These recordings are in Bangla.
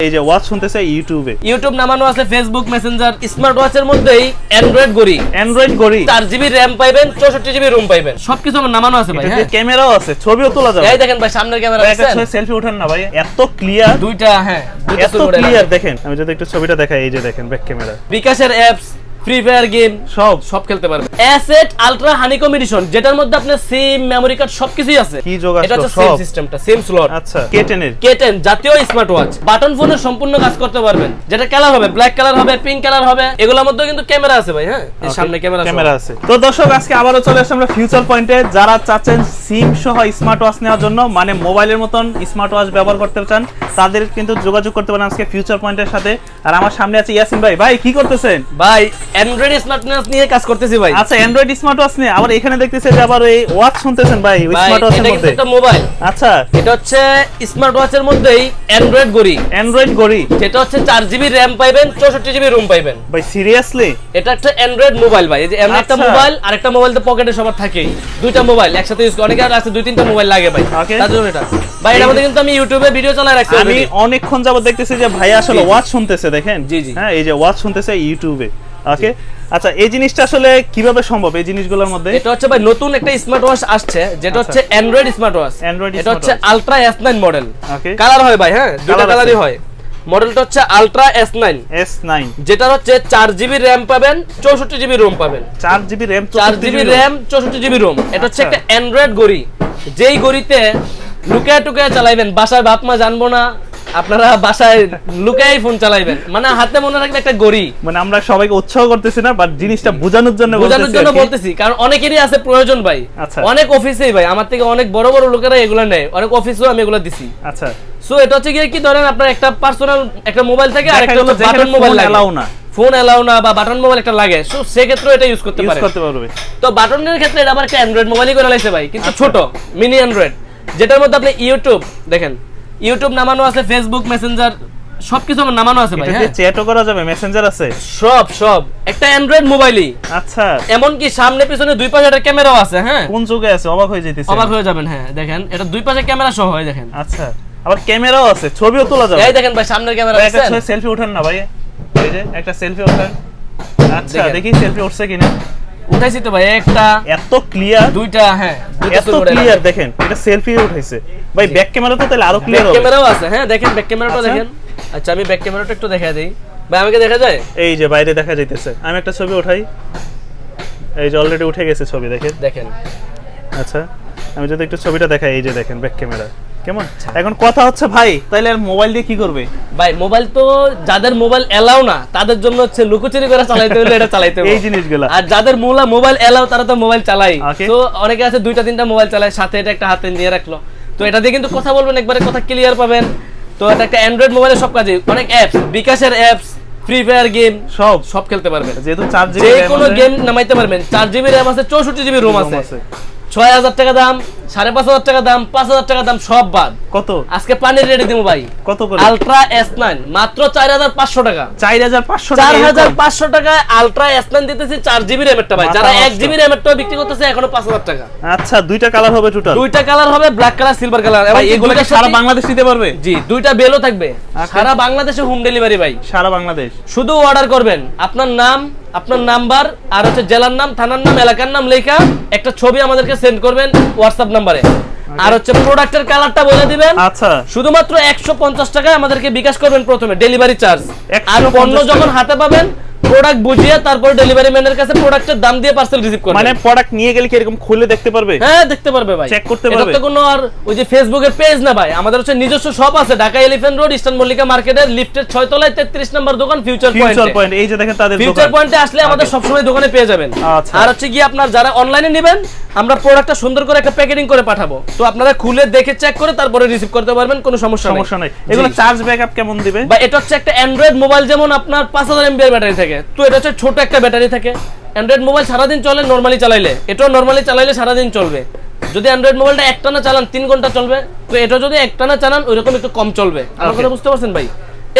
এই যে ওয়াচ শুনতেছে ইউটিউবে। ইউটিউব নামানো আছে ফেসবুক মেসেঞ্জার স্মার্ট ওয়াচের মধ্যেই অ্যান্ড্রয়েড গড়ি অ্যান্ড্রয়েড গড়ি চার জিবি র্যাম পাইবেন চৌষট্টি জিবি রুম পাইবেন। সবকিছু আমার নামানো আছে ভাই হ্যাঁ। ক্যামেরাও আছে ছবিও তোলা যাবে। এই দেখেন ভাই সামনের ক্যামেরা আছে একটা সেলফি উঠান না ভাই এত ক্লিয়ার দুইটা হ্যাঁ এত ক্লিয়ার দেখেন আমি যদি একটু ছবিটা দেখাই এই যে দেখেন ব্যাক ক্যামেরা বিকাশের অ্যাপস ফ্রি ফায়ার গেম সব সব খেলতে পারবেন অ্যাসেট আলট্রা হানিকম এডিশন যেটার মধ্যে আপনার সিম মেমরি কার্ড সবকিছুই আছে। কি যোগ এটা হচ্ছে। সেম সিস্টেমটা সেম স্লট আচ্ছা K10 এর। K10 জাতীয় স্মার্ট ওয়াচ বাটন ফোনের সম্পূর্ণ কাজ করতে পারবেন। যেটা কালার হবে ব্ল্যাক কালার হবে পিঙ্ক কালার হবে এগুলোর মধ্যে কিন্তু ক্যামেরা আছে ভাই হ্যাঁ? এই সামনে ক্যামেরা ক্যামেরা আছে। তো দর্শক আজকে আবারও চলে আসছে আমরা ফিউচার পয়েন্টে যারা চাচ্ছেন সিম সহ স্মার্ট ওয়াচ নেওয়ার জন্য মানে মোবাইলের মতন স্মার্ট ওয়াচ ব্যবহার করতে চান তাদের কিন্তু যোগাযোগ করতে পারেন আজকে ফিউচার পয়েন্টের সাথে। আর আমার সামনে আছে ইয়াসিন ভাই। ভাই কি করতেছেন? ভাই অ্যান্ড্রয়েড স্মার্টনেস নিয়ে কাজ করতেছি ভাই। আচ্ছা অ্যান্ড্রয়েড স্মার্ট ওয়াচ নিয়ে আবার এখানে দেখতেছে যে আবার এই ওয়াচ শুনতেছেন ভাই স্মার্ট ওয়াচের এটা মধ্যে? একটা মোবাইল আচ্ছা। এটা হচ্ছে স্মার্ট ওয়াচের মধ্যেই অ্যান্ড্রয়েড গড়ি। অ্যান্ড্রয়েড গড়ি? যেটা হচ্ছে চার জিবি র্যাম পাইবেন চৌষট্টি জিবি রুম পাইবেন। ভাই সিরিয়াসলি এটা একটা অ্যান্ড্রয়েড মোবাইল ভাই। এই যে এমন একটা। মোবাইল আর একটা মোবাইল তো পকেটে সবার থাকেই দুইটা মোবাইল একসাথে ইউজ অনেকে আছে দুই তিনটা মোবাইল লাগে ভাই. তার জন্য এটা। ভাই এটার মধ্যে কিন্তু আমি ইউটিউবে ভিডিও চালাই রাখছি আমি অনেকক্ষণ যাবত দেখতেছি যে ভাই আসলে। ওয়াচ শুনতেছে দেখেন? জি, জি। হ্যাঁ এই যে ওয়াচ শুনতেছে ইউটিউবে ওকে আচ্ছা এই জিনিসটা আসলে কীভাবে সম্ভব এই জিনিসগুলোর মধ্যে? এটা হচ্ছে ভাই নতুন একটা স্মার্ট ওয়াচ আসছে যেটা হচ্ছে অ্যান্ড্রয়েড স্মার্ট ওয়াচ Android এটা হচ্ছে ultra S nine model okay colour হয় ভাই হ্যাঁ? দুটো কালারই হয়। মডেলটা হচ্ছে ultra S nine S nine যেটা হচ্ছে চার জিবি র্যাম পাবেন চৌষট্টি জিবি রোম পাবেন। চার জিবি র্যাম চার জিবি র্যাম চৌষট্টি জিবি রোম এটা হচ্ছে আচ্ছা। একটা অ্যান্ড্রয়েড গড়ি। যেই গড়িতে লুকায় টুকায় চালাইবেন বাসায় বাপ মা জানব না আপনারা বাসায় লুকায় ফোন চালাইবেন। মানে হাতে মনে রাখবেন একটা গড়ি। মানে আমরা সবাইকে উৎসাহ করতেছি না বাট জিনিসটা বোঝানোর জন্য বোঝানোর জন্য বলতেছি কারণ অনেকেরই আছে প্রয়োজন ভাই। আচ্ছা। অনেক অফিসেই ভাই আমার থেকে অনেক বড় বড় লোকেরা এগুলো নেয়। অনেক অফিসেও আমি এগুলো দিছি। আচ্ছা। সো এটা হচ্ছে গিয়ে কি ধরেন আপনার একটা পার্সোনাল একটা মোবাইল থাকে আর একটা হলো বাটন মোবাইল allow না। ফোন এলাও না বা বাটন মোবাইল একটা লাগে। সো সেক্ষেত্রে এটা ইউজ করতে পারে করতে পারবে। তো বাটনের ক্ষেত্রে এটা আবার একটা অ্যান্ড্রয়েড মোবাইলই করে লাইছে ভাই কিন্তু আচ্ছা। ছোট মিনি অ্যান্ড্রয়েড যেটার মধ্যে আপনি ইউটিউব দেখেন ইউটিউব নামানো আছে ফেসবুক মেসেঞ্জার সবকিছু আমার নামানো আছে ভাই হ্যাঁ? চ্যাটও করা যাবে মেসেঞ্জার আছে? সব সব। একটা অ্যান্ড্রয়েড মোবাইলই আচ্ছা। এমনকি সামনে পিছনে দুই পাশে একটা ক্যামেরাও আছে হ্যাঁ? কোন যুগে আছে? অবাক হয়ে যেতেছে অবাক হয়ে যাবেন হ্যাঁ দেখেন। এটা দুই পাশে ক্যামেরা সহ হয় দেখেন। আচ্ছা। আবার ক্যামেরাও আছে ছবিও তোলা যাবে। এই দেখেন ভাই সামনের ক্যামেরা ভাই, একটা সেলফি উঠান না ভাই। এই যে একটা সেলফি উঠান। আচ্ছা দেখি সেলফি উঠছে কিনা। উঠাইছি তো ভাই একটা এত ক্লিয়ার দুইটা হ্যাঁ এত ক্লিয়ার দেখেন এটা সেলফি উঠাইছে। ভাই ব্যাক ক্যামেরা তো তাহলে আরও ক্লিয়ার হবে। ক্যামেরাও আছে হ্যাঁ দেখেন ব্যাক ক্যামেরাটা আচ্ছা। দেখেন। আচ্ছা আমি ব্যাক ক্যামেরাটা একটু দেখা দেই। ভাই আমাকে দেখা যায়? এই যে বাইরে দেখা যাইতেছে। আমি একটা ছবি উঠাই। এই যে অলরেডি উঠে গেছে ছবি দেখেন। দেখেন। আচ্ছা আমি যদি একটু ছবিটা দেখাই এই যে দেখেন ব্যাক ক্যামেরা কেমন? আচ্ছা। এখন কথা হচ্ছে ভাই তাইলে আর মোবাইল দিয়ে কি করবে? ভাই মোবাইল তো যাদের মোবাইল এলাও না তাদের জন্য হচ্ছে লুকোচুরি করে চালাইতে হলে এটা চালাইতে হবে। এই জিনিসগুলা। আর যাদের মোলা মোবাইল এলাও তারা তো মোবাইল চালাই তো অনেকে আছে দুইটা তিনটা মোবাইল চালায় সাথে এটা একটা হাতে নিয়ে রাখল। তো এটা দিয়ে কিন্তু কথা বলবেন একবারে কথা ক্লিয়ার পাবেন। তো এটা একটা অ্যান্ড্রয়েড মোবাইলের সব কাজে অনেক অ্যাপস বিকাশের অ্যাপস ফ্রি ফায়ার গেম সব। সব খেলতে পারবেন। যেহেতু চার জিবি যে কোনো গেম নামাইতে পারবেন। চার জিবি র্যাম আছে চৌষট্টি জিবি রোম আছে। ছয় হাজার টাকা দাম সাড়ে পাঁচ হাজার টাকা দাম পাঁচ হাজার টাকা দাম সব বাদ। কত? আজকে পানির রেডি দিব ভাই। কত করে? আলট্রা এস নাইন মাত্র চার হাজার পাঁচশো টাকা। চার হাজার পাঁচশো চার হাজার পাঁচশো টাকায় আলট্রা এস নাইন দিতেছি চার জিবি র্যামেরটা ভাই। যারা এক। জিবি র্যামেরটা বিক্রি করতেছে এখনও পাঁচ হাজার টাকা। আচ্ছা দুইটা কালার হবে টোটাল দুইটা কালার হবে ব্ল্যাক কালার সিলভার কালার ভাই এগুলো সারা বাংলাদেশ নিতে পারবে? জি দুইটা বেলও থাকবে। আচ্ছা। সারা বাংলাদেশে হোম ডেলিভারি ভাই। সারা বাংলাদেশ? শুধু অর্ডার করবেন। আপনার নাম আপনার নাম্বার আর হচ্ছে জেলার নাম থানার নাম এলাকার নাম লেখা একটা ছবি আমাদেরকে সেন্ড করবেন হোয়াটসঅ্যাপ নাম্বারে। আর হচ্ছে প্রোডাক্টের কালারটা বলে দিবেন। আচ্ছা। শুধুমাত্র একশো পঞ্চাশ টাকায় আমাদেরকে বিকাশ করবেন প্রথমে ডেলিভারি চার্জ 150 আর পণ্য যখন হাতে পাবেন প্রোডাক্ট বুঝিয়ে তারপর ডেলিভারি ম্যানের কাছে প্রোডাক্টের দাম দিয়ে পার্সেল রিসিভ করবেন মানে প্রোডাক্ট নিয়ে গেলে কি এরকম খুলে দেখতে পারবে? হ্যাঁ দেখতে পারবে ভাই। Check করতে এটা তো কোনো আর ওই যে ফেসবুকের পেজ না ভাই। আমাদের হচ্ছে নিজস্ব শপ আছে Dhaka Elephant Road Eastern Mallika মার্কেটের লিফটের ছয় তলায় তেত্রিশ নম্বর দোকান ফিউচার ফিউচার পয়েন্ট পয়েন্ট এই যে দেখেন তাদের ফিউচার পয়েন্টে আসলে আমাদের Okay. সবসময় দোকানে পেয়ে যাবেন। আচ্ছা। আর হচ্ছে কি আপনার যারা অনলাইনে নেবেন আমরা প্রোডাক্টটা সুন্দর করে একটা প্যাকেটিং করে পাঠাবো। তো আপনারা খুলে দেখে চেক করে তারপরে রিসিভ করতে পারবেন কোনো সমস্যা নেই। সমস্যা নাই। এগুলো। চার্জ ব্যাকআপ কেমন দিবে? বা এটা হচ্ছে একটা অ্যান্ড্রয়েড মোবাইল যেমন আপনার পাঁচ হাজার এমবিআর ব্যাটারি থাকে। তো এটা হচ্ছে ছোট একটা ব্যাটারি থাকে। অ্যান্ড্রয়েড মোবাইল সারাদিন চলে নর্মালি চালাইলে। এটাও নর্মালি চালাইলে সারাদিন চলবে। যদি অ্যান্ড্রয়েড মোবাইলটা একটানা চালান তিন ঘণ্টা চলবে। তো এটা যদি একটানা চালান ওইরকম একটু কম চলবে। আমার কথা বুঝতে পারছেন ভাই?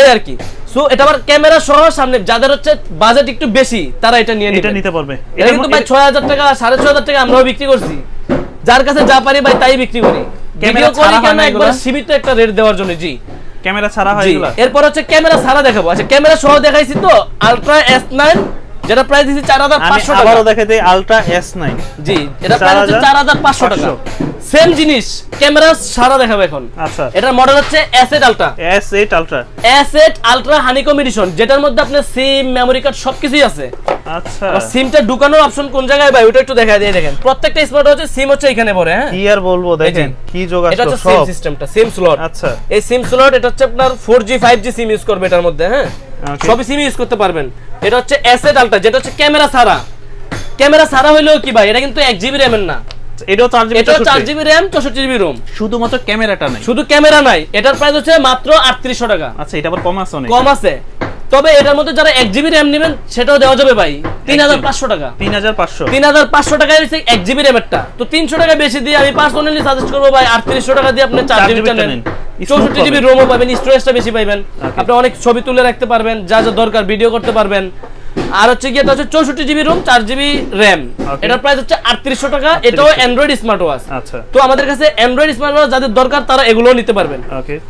এই আর কি। সো এটা আবার ক্যামেরা সহ সামনে যাদের হচ্ছে বাজেট একটু বেশি তারা এটা নিয়ে এটা নিতে পারবে। এটা কিন্তু ভাই ছয় হাজার টাকা সাড়ে ছয় হাজার টাকা আমরাও বিক্রি করছি। যার কাছে যা পারি ভাই তাই বিক্রি করি। ক্যামেরা ভিডিও করি কেন না একবার সীমিত একটা রেট দেওয়ার জন্য জি। ক্যামেরা ছাড়া হয় এগুলা? এরপর হচ্ছে ক্যামেরা ছাড়া দেখাবো। আচ্ছা ক্যামেরা সহ দেখাইছি তো আলট্রা এস নাইন যেটা প্রাইস দিচ্ছি চার হাজার পাঁচশো টাকা। আবারও দেখে দিই আলট্রা এস নাইন জি এটা প্রাইস হচ্ছে চার হাজার পাঁচশো টাকা। সেম জিনিস ক্যামেরা সারা দেখাবো এখন। আচ্ছা। এটার মডেল হচ্ছে Asset ultra S eight ultra Asset ultra honeycomb edition যেটার মধ্যে আপনার সিম মেমোরি কার্ড সবকিছুই আছে। আচ্ছা। সিমটা ঢুকানোর অপশন কোন জায়গায় ভাই? ওটা একটু দেখা দিয়ে দেখেন। প্রত্যেকটা স্মার্ট হচ্ছে সিম হচ্ছে এখানে পড়ে হ্যাঁ? কি আর বলব দেখেন কি যোগ এটা হচ্ছে সিম সিস্টেমটা সিম স্লট আচ্ছা। এই সিম স্লট এটা হচ্ছে আপনার 4G 5G সিম ইউজ করবে এটার মধ্যে হ্যাঁ. সবই সিম ইউজ করতে পারবেন। এটা হচ্ছে অ্যাসেট আলট্রা যেটা হচ্ছে ক্যামেরা ছাড়া। ক্যামেরা ছাড়া হইলেও কি ভাই? এটা কিন্তু 1GB RAM এর না। এটাও চার জিবি এটা 4GB RAM 64GB ROM শুধুমাত্র ক্যামেরাটা নাই। শুধু ক্যামেরা নাই। এটার প্রাইস হচ্ছে মাত্র 3800 টাকা। আচ্ছা এটা আবার কম আছে অনেক। কম আছে। তবে এটার মধ্যে যারা এক জিবি র্যাম নেবেন সেটাও দেওয়া যাবে ভাই। 3500 টাকা। তিন হাজার পাঁচশো? তিন হাজার পাঁচশো টাকায় হচ্ছে এক জিবি র্যামেরটা তো তিনশো টাকা বেশি দিয়ে আমি পার্সোনালি সাজেস্ট করব ভাই আটত্রিশশো টাকা দিয়ে আপনি চার জিবি নেন। চৌষট্টি জিবি। রোমও পাবেন স্টোরেজটা বেশি পাবেন আপনি অনেক ছবি তুলে রাখতে পারবেন যা যা দরকার ভিডিও করতে পারবেন। আর হচ্ছে গিয়ে হচ্ছে চৌষট্টি জিবি রোম চার জিবি র্যাম। এটার প্রাইস হচ্ছে আটত্রিশশো টাকা। এটাও অ্যান্ড্রয়েড স্মার্ট ওয়াচ আচ্ছা। তো আমাদের কাছে অ্যান্ড্রয়েড স্মার্ট ওয়াচ যাদের দরকার তারা এগুলোও নিতে পারবেন।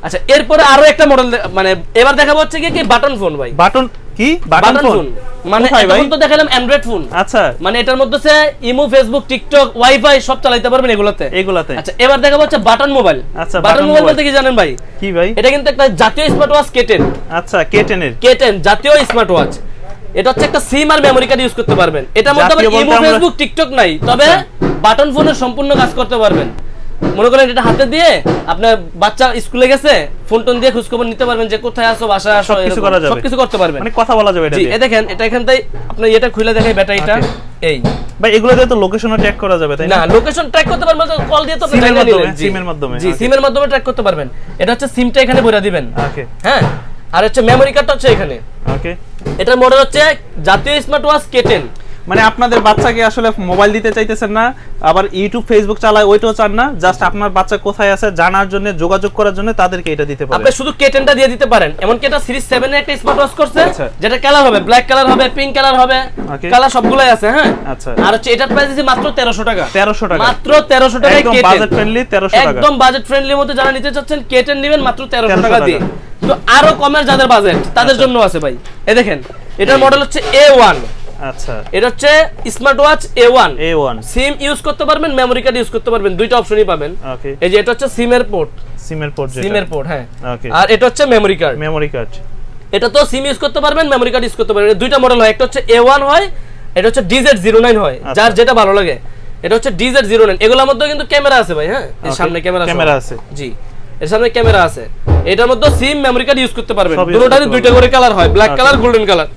আচ্ছা এরপরে আরও একটা মডেল মানে এবার দেখাবো হচ্ছে কি বাটন ফোন ভাই। বাটন কি? বাটন ফোন মানে এখন তো দেখালাম অ্যান্ড্রয়েড ফোন আচ্ছা। মানে এটার মধ্যে হচ্ছে ইমো ফেসবুক টিকটক ওয়াইফাই সব চালাতে পারবেন এগুলাতে। এগুলাতে। আচ্ছা এবার দেখাবো হচ্ছে বাটন মোবাইল আচ্ছা, বাটন মোবাইল বলতে কি জানেন ভাই? কি ভাই? এটা কিন্তু একটা জাতীয় স্মার্ট ওয়াচ কেটেন আচ্ছা কে টেনের কেটেন জাতীয় স্মার্ট ওয়াচ এটা হচ্ছে একটা সিম আর মেমোরি কার্ড ইউজ করতে পারবেন। এটার মধ্যে আবার ইমো ফেসবুক টিকটক নাই। তবে বাটন ফোনের সম্পূর্ণ কাজ করতে পারবেন। মনে করেন এটা হাতে দিয়ে আপনার বাচ্চা স্কুলে গেছে ফোন টোন দিয়ে খোঁজখবর নিতে পারবেন যে কোথায় আসো বাসায় আসো সবকিছু করা যাবে। সবকিছু করতে পারবেন। মানে কথা বলা যাবে এটা দিয়ে। দেখেন এটা এখান থেকে আপনি এটা খুলে দেখেন ব্যাটারিটা। এই। ভাই এগুলো দিয়ে তো লোকেশনও ট্র্যাক করা যাবে তাই না? না লোকেশন ট্র্যাক করতে পারবেন তো কল দিয়ে তো আপনি জানিয়ে মাধ্যমে, নিলেন, এর মাধ্যমে, জি. সিমের মাধ্যমে ট্র্যাক করতে পারবেন। এটা হচ্ছে সিমটা এখানে ভরে দিবেন। ওকে হ্যাঁ? আর হচ্ছে মেমোরি কার্ডটা হচ্ছে এখানে। ওকে এটার মডেল হচ্ছে জাতীয় স্মার্ট ওয়াচ কেটেন মানে আপনাদের বাচ্চাকে আসলে মোবাইল দিতে চাইতেছেন না? আবার ইউটিউব ফেসবুক চালায় ওইটাও চান না? জাস্ট আপনার বাচ্চা কোথায় আছে জানার জন্য যোগাযোগ করার জন্য তাদেরকে এটা দিতে পারেন। আপনি শুধু কেটেনটা দিয়ে দিতে পারেন। এমনকি এটা সিরিজ 7 এর একটা স্মার্ট ওয়াচ করছে আচ্ছা। যেটা কালার হবে ব্ল্যাক কালার হবে পিঙ্ক কালার হবে. কালার সবগুলাই আছে হ্যাঁ? আচ্ছা। আর হচ্ছে এটার প্রাইস দিছি মাত্র 1300 টাকা। 1300 টাকা। মাত্র 1300 টাকায় কেটেন একদম বাজেট ফ্রেন্ডলি 1300 টাকা। একদম বাজেট ফ্রেন্ডলির মধ্যে যারা নিতে চাচ্ছেন কেটেন নেবেন মাত্র 1300 1300 টাকা টাকা। দিয়ে। তো আরও কমের যাদের বাজেট তাদের জন্য আছে ভাই। এই দেখেন এটার মডেল হচ্ছে A1 আচ্ছা। এটা হচ্ছে স্মার্ট ওয়াচ A1 A1 সিম ইউজ করতে পারবেন মেমরি কার্ড ইউজ করতে পারবেন দুইটা অপশনই পাবেন। এই যে এটা হচ্ছে সিমের পোর্ট সিমের পোর্ট সিমের পোর্ট হ্যাঁ। আর এটা হচ্ছে মেমরি কার্ড মেমরি কার্ড এটা তো সিম ইউজ করতে পারবেন মেমরি কার্ড ইউজ করতে পারবেন। দুইটা মডেল হয় একটা হচ্ছে A1 হয় এটা হচ্ছে DZ09 হয় আচ্ছা। যার যেটা ভালো লাগে। এটা হচ্ছে DZ09 এগুলোর মধ্যে কিন্তু ক্যামেরা আছে ভাই হ্যাঁ? সামনে ক্যামেরা ক্যামেরা আছে। জি। এর সামনে ক্যামেরা আছে। এটার মধ্যে সিম মেমরি কার্ড ইউজ করতে পারবেন। দুটোটারই দুইটা করে কালার হয়। ব্ল্যাক কালার গোল্ডেন কালার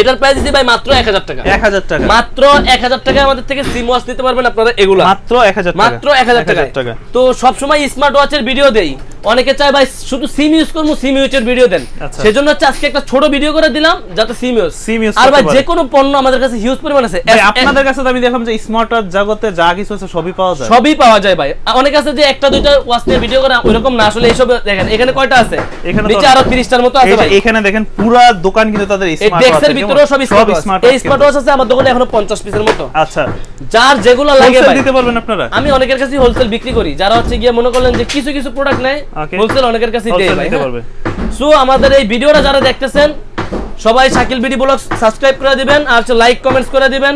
এটার প্রাইস দিছি ভাই মাত্র 1000 টাকা। 1000 টাকা। মাত্র 1000 টাকা আমাদের থেকে সিম ওয়াচ নিতে পারবেন আপনারা এগুলা। মাত্র 1000 টাকা। মাত্র 1000 টাকা টাকা। তো সব সময় স্মার্ট ওয়াচের ভিডিও দেই। অনেকে চায় ভাই শুধু সিম ইউজ করব সিম ইউজের ভিডিও দেন। আচ্ছা। সেজন্য হচ্ছে আজকে একটা ছোট ভিডিও করে দিলাম যাতে সিম ইউজ SIM use আর ভাই যে কোনো পণ্য আমাদের কাছে হিউজ পরিমাণ আছে। আপনাদের কাছে আমি দেখলাম যে স্মার্ট ওয়াচ জগতে যা কিছু আছে সবই পাওয়া যায়। সবই পাওয়া যায় ভাই। অনেক আছে যে একটা দুইটা ওয়াচ নিয়ে ভিডিও করে ওইরকম না আসলে এইসব দেখেন এখানে কয়টা আছে? এখানে নিচে আরও 30টার মতো আছে ভাই। এখানে দেখেন পুরো দোকান কিন্তু তাদের স্মার্ট ডেস্কের ভিতরেও সব স্মার্ট এই স্মার্ট ওয়াচ আছে আমার দোকানে এখনও 50 পিসের মতো। আচ্ছা। যার যেগুলো লাগে ভাই। দিতে পারবেন আপনারা? আমি অনেকের কাছে হোলসেল বিক্রি করি। যারা হচ্ছে গিয়ে মনে করলেন যে কিছু কিছু প্রোডাক্ট নেয়. হোলসেল অনেকের কাছে দেয় ভাই দিতে হ্যাঁ? পারবে। সো আমাদের এই ভিডিওটা যারা দেখতেছেন সবাই শাকিল বিডি ব্লগ সাবস্ক্রাইব করে দিবেন আর লাইক কমেন্টস করে দিবেন।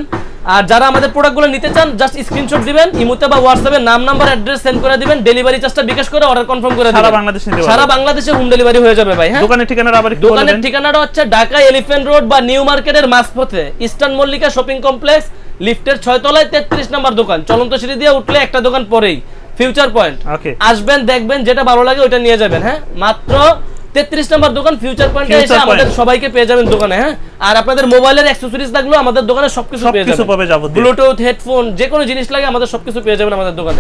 আর যারা আমাদের প্রোডাক্টগুলো নিতে চান জাস্ট স্ক্রিনশট দিবেন ইমোতে বা হোয়াটসঅ্যাপে নাম নাম্বার অ্যাড্রেস সেন্ড করে দিবেন ডেলিভারি চার্জটা বিকাশ করে অর্ডার কনফার্ম করে সারা বাংলাদেশ সারা বাংলাদেশে হোম ডেলিভারি হয়ে যাবে ভাই হ্যাঁ? দোকানের ঠিকানাটা আবার দোকানের ঠিকানাটা হচ্ছে ঢাকা এলিফ্যান্ট রোড বা নিউ মার্কেটের মাঝপথে ইস্টার্ন মল্লিকা শপিং কমপ্লেক্স লিফটের ছয় তলায় তেত্রিশ নাম্বার দোকান। চলন্ত সিঁড়ি দিয়ে উঠলে একটা দোকান পরেই। ফিউচার পয়েন্ট আসবেন দেখবেন যেটা ভালো লাগে ওইটা নিয়ে যাবেন হ্যাঁ? মাত্র তেত্রিশ নম্বর দোকান ফিউচার পয়েন্টে এসে আমাদের সবাইকে পেয়ে যাবেন দোকানে হ্যাঁ? আর আপনাদের মোবাইলের অ্যাক্সেসরিজ লাগল আমাদের দোকানে সবকিছু পেয়ে যাবে যাবেন ব্লুটুথ হেডফোন যে কোনো জিনিস লাগে আমাদের সবকিছু পেয়ে যাবেন আমাদের দোকানে।